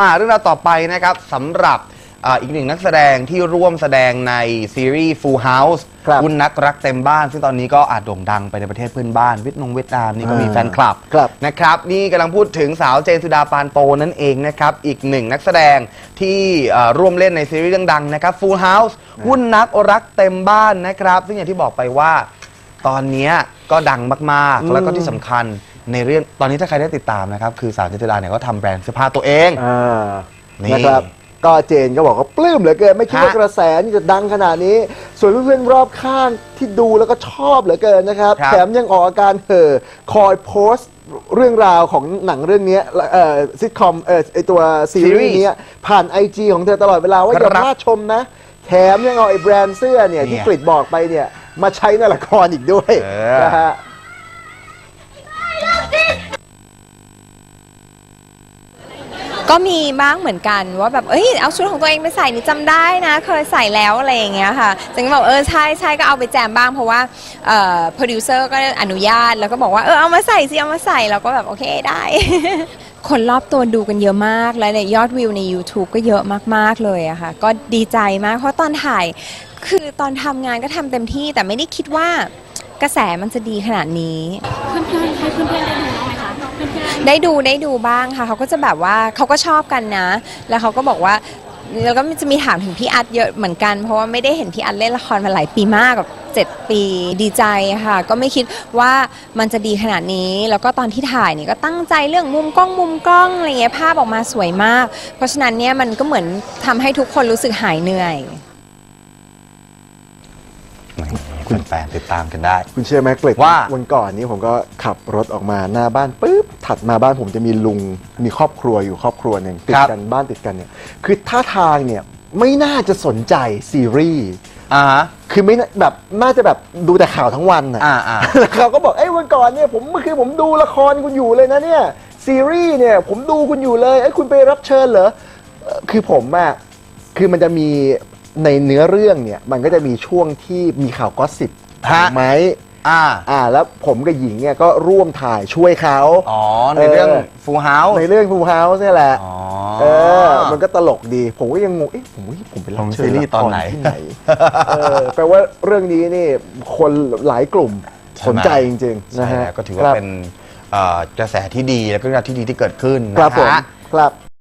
อ่าเรื่องราวต่อไปนะครับสำหรับอ่าอีกหนึ่งนักแสดงที่ร่วมแสดงในซีรีส์ Full House ครับคุณนักรักเต็มบ้าน ซึ่งตอนนี้ก็อาจโด่งดังไปในประเทศเพื่อนบ้านเวียดนงเวียดนามนี่ก็มีอ่าแฟนคลับครับ นะครับ นี่กำลังพูดถึงสาวเจนสุดาปานโปนั่นเองนะครับ อีกหนึ่งนักแสดงที่เอ่อร่วมเล่นในซีรีส์เรื่องดังนะครับ Full House หุ้นนักรักเต็มบ้านนะครับ ซึ่งอย่างที่บอกไปว่า ตอนเนี้ยก็ดังมากอืมๆแล้วก็ที่สำคัญในเรื่องตอนนี้ถ้าใครได้ติดตามนะครับ คือสาวเจนสุดาเนี่ยก็ทำแบรนด์เสื้อผ้าตัวเอง อ่านี่นะครับก็เจนก็บอกว่าปลื้มเหลือเกิน ไม่คิดว่าฮะกระแสนี่จะดังขนาดนี้ ส่วนเพื่อนๆรอบข้างที่ดูแล้วก็ชอบเหลือเกินนะครับ ครับ แถมยังออกอาการเห่อคอยโพสต์เรื่องราวของหนังเรื่องนี้เอ่อซิทคอมเอ่อไอตัวซีรีส์เนี้ยผ่าน IG ของเธอตลอดเวลาว่าอย่าครับพลาดชมนะ แถมยังเอาไอ้แบรนด์เสื้อเนี่ยเนี่ยที่กริดบอกไปเนี่ย มาใช้ในละครอีกด้วยเออ นะฮะ ก็มีบ้างเหมือนกันว่าแบบเอ้ยเอาชุดของตัวเองไปใส่นี่จำได้นะ เคยใส่แล้วอะไรอย่างเงี้ยค่ะจังก็บอกเออใช่ใช่ก็เอาไปแจมบ้างเพราะว่าเอ่อโปรดิวเซอร์ก็อนุญาตแล้วก็บอกว่าเออเอามาใส่สิเอามาใส่เราก็แบบโอเคได้ คนรอบตัวดูกันเยอะมากและในยอดวิวใน YouTube ก็เยอะมากๆเลยอะค่ะ ก็ดีใจมากเพราะตอนถ่าย คือตอนทำงานก็ทำเต็มที่ แต่ไม่ได้คิดว่ากระแสมันจะดีขนาดนี้ เพื่อนๆให้เพื่อนๆได้ดูบ้างไหมคะเพื่อนๆได้ดูได้ดูบ้างค่ะ เขาก็จะแบบว่าเขาก็ชอบกันนะ แล้วเขาก็บอกว่า แล้วก็จะมีถามถึงพี่อัดเยอะเหมือนกัน เพราะว่าไม่ได้เห็นพี่อัดเล่นละครมาหลายปีมากแบบเจ็ดปีดีใจค่ะ ก็ไม่คิดว่ามันจะดีขนาดนี้ แล้วก็ตอนที่ถ่ายเนี่ยก็ตั้งใจเรื่องมุมกล้องมุมกล้องอะไรเงี้ยภาพออกมาสวยมาก เพราะฉะนั้นเนี่ยมันก็เหมือนทำให้ทุกคนรู้สึกหายเหนื่อยคุณ แฟนๆติดตามกันได้ คุณเชื่อไหมเกรดว่าวันก่อนนี้ผมก็ขับรถออกมาหน้าบ้านปุ๊บถัดมาบ้านผมจะมีลุงมีครอบครัวอยู่ครอบครัวหนึ่งติดกันบ้านติดกันเนี่ยคือท่าทางเนี่ยไม่น่าจะสนใจซีรีส์อ่าฮะ คือไม่น่าแบบน่าจะแบบดูแต่ข่าวทั้งวันน่ะอ่าอ่า แล้วเขาก็บอกเอ้ยวันก่อนเนี่ยผมเมื่อคืนผมดูละครคุณอยู่เลยนะเนี่ยซีรีส์เนี่ยผมดูคุณอยู่เลยเอ้ยคุณไปรับเชิญเหรอเอ่อคือผมอะคือมันจะมี ในเนื้อเรื่องเนี่ยมันก็จะมีช่วงที่มีข่าวก็สิบฮะ ไหมอ่าอ่า แล้วผมกับหญิงเนี่ยก็ร่วมถ่ายช่วยเขา อ๋อ ในเรื่องเออ Full House ในเรื่อง Full House เนี่ยแหละอ๋อ เออ มันก็ตลกดี ผมก็ยังงงเอ๊ะผมว่าผมเป็นรับเชิญลงซีรีส์ตอนไหน ละคที่ไหนเออแปลว่าเรื่องนี้นี่คนหลายกลุ่มสนใจจริงๆใช่นะฮะแล้วก็ถือว่าเป็นเอ่อกระแสที่ดีแล้วก็เรื่องราวที่ดีที่เกิดขึ้นครับนะผมฮะ ครับ